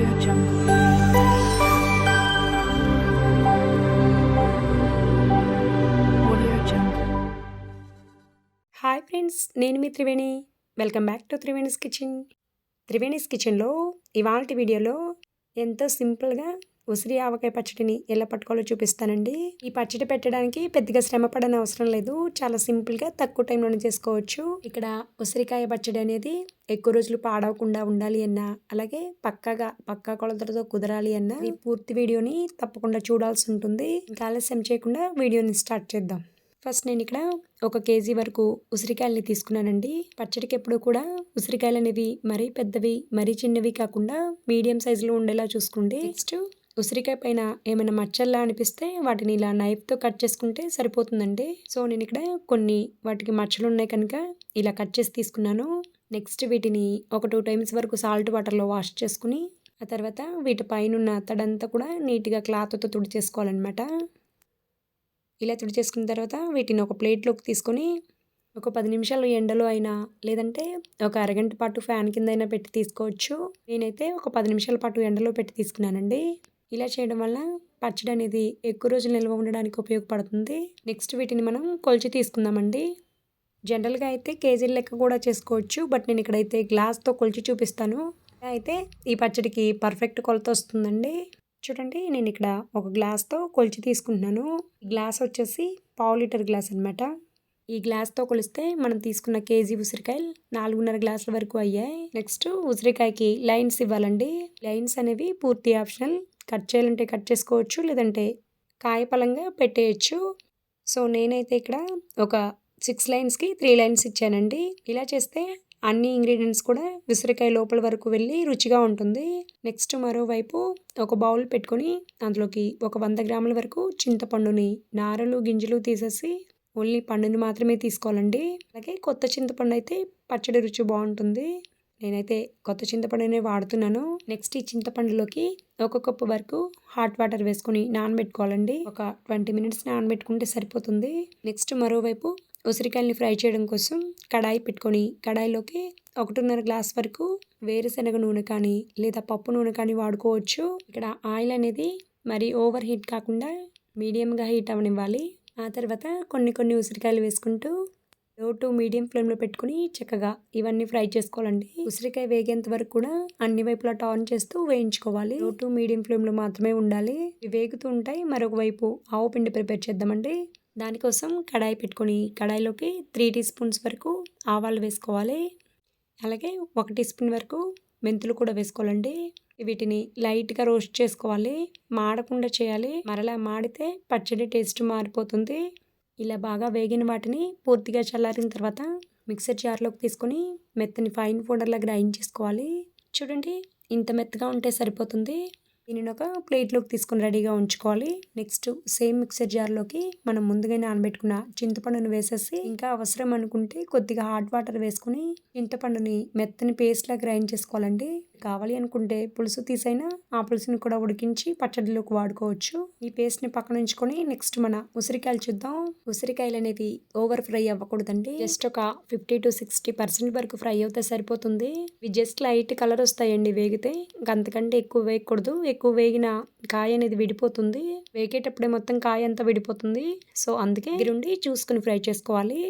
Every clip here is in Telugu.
Audio Jungle. Audio Jungle. Hi friends నేను మీ Triveni welcome back to Triveni's kitchen Triveni's కిచెన్లో ఇవాళ వీడియోలో ఎంతో సింపుల్గా ఉసిరి ఆవకాయ పచ్చడిని ఎలా పట్టుకోవాలో చూపిస్తానండి. ఈ పచ్చడి పెట్టడానికి పెద్దగా శ్రమ పడని అవసరం లేదు. చాలా సింపుల్గా తక్కువ టైంలోనే చేసుకోవచ్చు. ఇక్కడ ఉసిరికాయ పచ్చడి అనేది ఎక్కువ రోజులు పాడవకుండా ఉండాలి అన్నా అలాగే పక్కగా పక్కా కొలతలతో కుదరాలి అన్నా ఈ పూర్తి వీడియోని తప్పకుండా చూడాల్సి ఉంటుంది. ఇంకా ఆలస్యం చేయకుండా వీడియోని స్టార్ట్ చేద్దాం. ఫస్ట్ నేను ఇక్కడ ఒక కేజీ వరకు ఉసిరికాయలని తీసుకున్నానండి. పచ్చడికి ఎప్పుడు కూడా ఉసిరికాయలు అనేవి మరీ పెద్దవి మరీ చిన్నవి కాకుండా మీడియం సైజులో ఉండేలా చూసుకోండి. నెక్స్ట్ ఉసిరికాయ పైన ఏమైనా మచ్చల్లా అనిపిస్తే వాటిని ఇలా నైఫ్తో కట్ చేసుకుంటే సరిపోతుందండి. సో నేను ఇక్కడ కొన్ని వాటికి మచ్చలు ఉన్నాయి కనుక ఇలా కట్ చేసి తీసుకున్నాను. నెక్స్ట్ వీటిని ఒక టూ టైమ్స్ వరకు సాల్ట్ వాటర్లో వాష్ చేసుకుని ఆ తర్వాత వీటి పైన ఉన్న తడంతా కూడా నీట్గా క్లాత్తో తుడిచేసుకోవాలన్నమాట. ఇలా తుడి చేసుకున్న తర్వాత వీటిని ఒక ప్లేట్లోకి తీసుకొని ఒక పది నిమిషాలు ఎండలో అయినా లేదంటే ఒక అరగంట పాటు ఫ్యాన్ కింద అయినా పెట్టి తీసుకోవచ్చు. నేనైతే ఒక పది నిమిషాల పాటు ఎండలో పెట్టి తీసుకున్నానండి. ఇలా చేయడం వల్ల పచ్చడి అనేది ఎక్కువ రోజులు నిల్వ ఉండడానికి ఉపయోగపడుతుంది. నెక్స్ట్ వీటిని మనం కొలిచి తీసుకుందామండి. జనరల్గా అయితే కేజీల లెక్క కూడా చేసుకోవచ్చు. బట్ నేను ఇక్కడైతే గ్లాస్తో కొలిచి చూపిస్తాను. అయితే ఈ పచ్చడికి పర్ఫెక్ట్ కొలత వస్తుందండి. చూడండి నేను ఇక్కడ ఒక గ్లాస్తో కొలిచి తీసుకుంటున్నాను. గ్లాస్ వచ్చేసి పావు లీటర్ గ్లాస్ అనమాట ఈ గ్లాస్తో కొలిస్తే మనం తీసుకున్న కేజీ ఉసిరికాయలు నాలుగున్నర గ్లాసుల వరకు అయ్యాయి. నెక్స్ట్ ఉసిరికాయకి లైన్స్ ఇవ్వాలండి. లైన్స్ అనేవి పూర్తి ఆప్షనల్. కట్ చేయాలంటే కట్ చేసుకోవచ్చు లేదంటే కాయపలంగా పెట్టేయచ్చు. సో నేనైతే ఇక్కడ ఒక సిక్స్ లైన్స్కి త్రీ లైన్స్ ఇచ్చానండి. ఇలా చేస్తే అన్ని ఇంగ్రీడియంట్స్ కూడా ఉసిరికాయ లోపల వరకు వెళ్ళి రుచిగా ఉంటుంది. నెక్స్ట్ మరోవైపు ఒక బౌల్ పెట్టుకొని అందులోకి ఒక వంద గ్రాముల వరకు చింతపండుని నారలు గింజలు తీసేసి ఓన్లీ పండుని మాత్రమే తీసుకోవాలండి. అలాగే కొత్త చింతపండు అయితే పచ్చడి రుచి బాగుంటుంది. నేనైతే కొత్త చింతపండునే వాడుతున్నాను. నెక్స్ట్ ఈ చింతపండులోకి ఒక కప్పు వరకు హాట్ వాటర్ వేసుకొని నానబెట్టుకోవాలండి. ఒక ట్వంటీ మినిట్స్ నానబెట్టుకుంటే సరిపోతుంది. నెక్స్ట్ మరోవైపు ఉసిరికాయల్ని ఫ్రై చేయడం కోసం కడాయి పెట్టుకొని కడాయిలోకి ఒకటిన్నర గ్లాస్ వరకు వేరుశనగ నూనె కానీ లేదా పప్పు నూనె కానీ వాడుకోవచ్చు. ఇక్కడ ఆయిల్ అనేది మరి ఓవర్ హీట్ కాకుండా మీడియంగా హీట్ అవనివ్వాలి ఆ తర్వాత కొన్ని కొన్ని ఉసిరికాయలు వేసుకుంటూ లో టు మీడియం ఫ్లేమ్లో పెట్టుకుని చక్కగా ఇవన్నీ ఫ్రై చేసుకోవాలండి. ఉసిరికాయ వేగేంత వరకు కూడా అన్ని వైపులా టర్న్ చేస్తూ వేయించుకోవాలి. లో టు మీడియం ఫ్లేమ్లో మాత్రమే ఉండాలి. ఇవి వేగుతూ ఉంటాయి. మరొక వైపు ఆవు పిండి ప్రిపేర్ చేద్దామండి. దానికోసం కడాయి పెట్టుకొని కడాయిలోకి త్రీ టీ స్పూన్స్ వరకు ఆవాలు వేసుకోవాలి. అలాగే ఒక టీ స్పూన్ వరకు మెంతులు కూడా వేసుకోవాలండి. వీటిని లైట్గా రోస్ట్ చేసుకోవాలి. మాడకుండా చేయాలి. మరలా మాడితే పచ్చడి టేస్ట్ మారిపోతుంది. ఇలా బాగా వేగిన వాటిని పూర్తిగా చల్లారిన తర్వాత మిక్సర్ జార్లోకి తీసుకొని మెత్తని ఫైన్ పౌడర్లా గ్రైండ్ చేసుకోవాలి. చూడండి ఇంత మెత్తగా ఉంటే సరిపోతుంది. దీనిని ఒక ప్లేట్లోకి తీసుకొని రెడీగా ఉంచుకోవాలి. నెక్స్ట్ సేమ్ మిక్సర్ జార్లోకి మనం ముందుగా నానబెట్టుకున్న చింతపండును వేసేసి ఇంకా అవసరం అనుకుంటే కొద్దిగా హాట్ వాటర్ వేసుకుని చింతపండుని మెత్తని పేస్ట్లా గ్రైండ్ చేసుకోవాలండి. కావాలి అనుకుంటే పులుసు తీసైనా ఆ పులుసుని కూడా ఉడికించి పచ్చడిలోకి వాడుకోవచ్చు. ఈ పేస్ట్ని పక్కన ఉంచుకొని నెక్స్ట్ మన ఉసిరికాయలు చూద్దాం. ఉసిరికాయలు అనేది ఓవర్ ఫ్రై అవ్వకూడదండి. జస్ట్ ఒక ఫిఫ్టీ టు సిక్స్టీ పర్సెంట్ వరకు ఫ్రై అవుతే సరిపోతుంది. ఇవి జస్ట్ లైట్ కలర్ వస్తాయండి వేగితే. అంతకంటే ఎక్కువ వేయకూడదు. ఎక్కువ వేగిన కాయ అనేది విడిపోతుంది. వేగేటప్పుడే మొత్తం కాయ అంతా విడిపోతుంది. సో అందుకే ఉండి చూసుకుని ఫ్రై చేసుకోవాలి.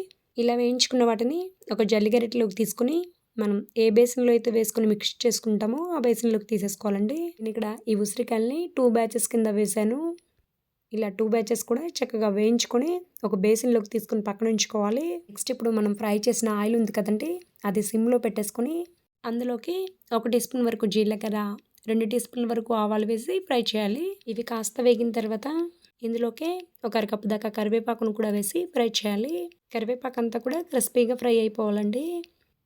ఇలా వేయించుకున్న వాటిని ఒక జల్లిగరిటలోకి తీసుకుని మనం ఏ బేసిన్లో అయితే వేసుకుని మిక్స్ చేసుకుంటామో ఆ బేసిన్లోకి తీసేసుకోవాలండి. నేను ఇక్కడ ఈ ఉసిరికాయల్ని టూ బ్యాచెస్ కింద వేసాను. ఇలా టూ బ్యాచెస్ కూడా చక్కగా వేయించుకొని ఒక బేసిన్లోకి తీసుకుని పక్కన ఉంచుకోవాలి. నెక్స్ట్ ఇప్పుడు మనం ఫ్రై చేసిన ఆయిల్ ఉంది కదండి అది సిమ్లో పెట్టేసుకొని అందులోకి ఒక టీ స్పూన్ వరకు జీలకర్ర రెండు టీ స్పూన్ల వరకు ఆవాలు వేసి ఫ్రై చేయాలి. ఇవి కాస్త వేగిన తర్వాత ఇందులోకి ఒక అరకప్పు దాకా కరివేపాకును కూడా వేసి ఫ్రై చేయాలి. కరివేపాకు అంతా కూడా క్రిస్పీగా ఫ్రై అయిపోవాలండి.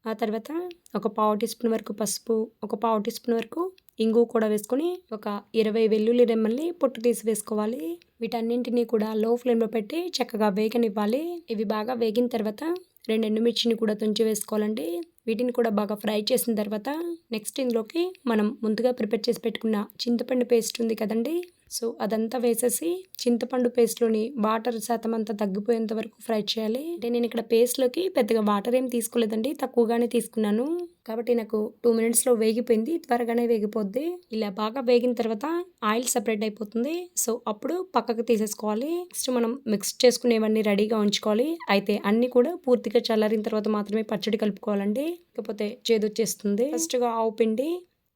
ఆ తర్వాత ఒక పావు టీ స్పూన్ వరకు పసుపు ఒక పావు టీ స్పూన్ వరకు ఇంగు కూడా వేసుకొని ఒక ఇరవై వెల్లుల్లి రెమ్మల్ని పొట్టు తీసి వేసుకోవాలి. వీటన్నింటినీ కూడా లో ఫ్లేమ్లో పెట్టి చక్కగా వేగనివ్వాలి. ఇవి బాగా వేగిన తర్వాత రెండు ఎండుమిర్చిని కూడా తుంచి వేసుకోవాలండి. వీటిని కూడా బాగా ఫ్రై చేసిన తర్వాత నెక్స్ట్ ఇందులోకి మనం ముందుగా ప్రిపేర్ చేసి పెట్టుకున్న చింతపండు పేస్ట్ ఉంది కదండి సో అదంతా వేసేసి చింతపండు పేస్ట్లోని వాటర్ శాతం అంతా తగ్గిపోయేంత వరకు ఫ్రై చేయాలి. అంటే నేను ఇక్కడ పేస్ట్లోకి పెద్దగా వాటర్ ఏం తీసుకోలేదండి తక్కువగానే తీసుకున్నాను. కాబట్టి నాకు టూ మినిట్స్లో వేగిపోయింది త్వరగానే వేగిపోద్ది. ఇలా బాగా వేగిన తర్వాత ఆయిల్ సపరేట్ అయిపోతుంది. సో అప్పుడు పక్కకు తీసేసుకోవాలి. నెక్స్ట్ మనం మిక్స్ చేసుకునేవన్నీ రెడీగా ఉంచుకోవాలి. అయితే అన్నీ కూడా పూర్తిగా చల్లారిన తర్వాత మాత్రమే పచ్చడి కలుపుకోవాలండి. లేకపోతే చేదొచ్చేస్తుంది. ఫస్ట్గా ఆవు పిండి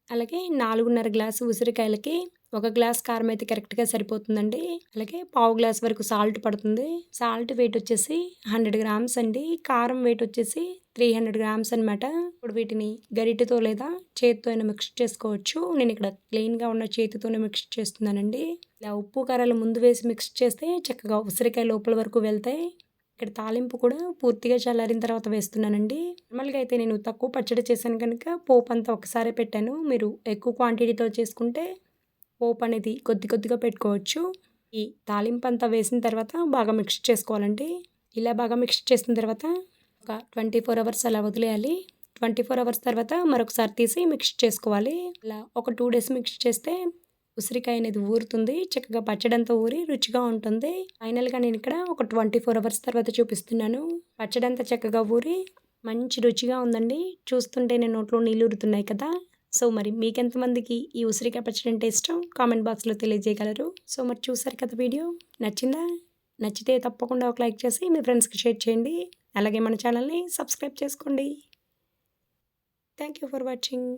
అలాగే నాలుగున్నర గ్లాసు ఉసిరికాయలకి ఒక గ్లాస్ కారం అయితే కరెక్ట్గా సరిపోతుందండి. అలాగే పావు గ్లాస్ వరకు సాల్ట్ పడుతుంది. సాల్ట్ వెయిట్ వచ్చేసి హండ్రెడ్ గ్రామ్స్ అండి. కారం వెయిట్ వచ్చేసి త్రీ హండ్రెడ్ గ్రామ్స్ అనమాట ఇప్పుడు వీటిని గరిటెతో లేదా చేతితో అయినా మిక్స్ చేసుకోవచ్చు. నేను ఇక్కడ క్లీన్గా ఉన్న చేతితోనే మిక్స్ చేస్తున్నానండి. ఇలా ఉప్పు కారాలు ముందు వేసి మిక్స్ చేస్తే చక్కగా ఉసిరికాయ లోపల వరకు వెళ్తాయి. ఇక్కడ తాలింపు కూడా పూర్తిగా చల్లారిన తర్వాత వేస్తున్నానండి. నార్మల్గా అయితే నేను తక్కువ పచ్చడి చేశాను కనుక పోపు అంతా ఒకసారి పెట్టాను. మీరు ఎక్కువ క్వాంటిటీతో చేసుకుంటే పోపు అనేది కొద్ది కొద్దిగా పెట్టుకోవచ్చు. ఈ తాలింపు అంతా వేసిన తర్వాత బాగా మిక్స్ చేసుకోవాలండి. ఇలా బాగా మిక్స్ చేసిన తర్వాత ఒక ట్వంటీ ఫోర్ అవర్స్ అలా వదిలేయాలి. ట్వంటీ ఫోర్ అవర్స్ తర్వాత మరొకసారి తీసి మిక్స్ చేసుకోవాలి. ఇలా ఒక టూ డేస్ మిక్స్ చేస్తే ఉసిరికాయ అనేది ఊరుతుంది. చక్కగా పచ్చడంతా ఊరి రుచిగా ఉంటుంది. ఫైనల్గా నేను ఇక్కడ ఒక ట్వంటీ ఫోర్ అవర్స్ తర్వాత చూపిస్తున్నాను. పచ్చడంతా చక్కగా ఊరి మంచి రుచిగా ఉందండి. చూస్తుంటే నేను నోట్లో నీళ్ళు ఊరుతున్నాయి కదా. సో మరి మీకెంతమందికి ఈ ఉసిరికాయ పచ్చడి అంటే ఇష్టం? కామెంట్ బాక్స్లో తెలియజేయగలరు. సో మరి చూసారు కదా వీడియో? నచ్చిందా? నచ్చితే తప్పకుండా ఒక లైక్ చేసి మీ ఫ్రెండ్స్కి షేర్ చేయండి. అలాగే మన ఛానల్ని సబ్స్క్రైబ్ చేసుకోండి. Thank you for watching.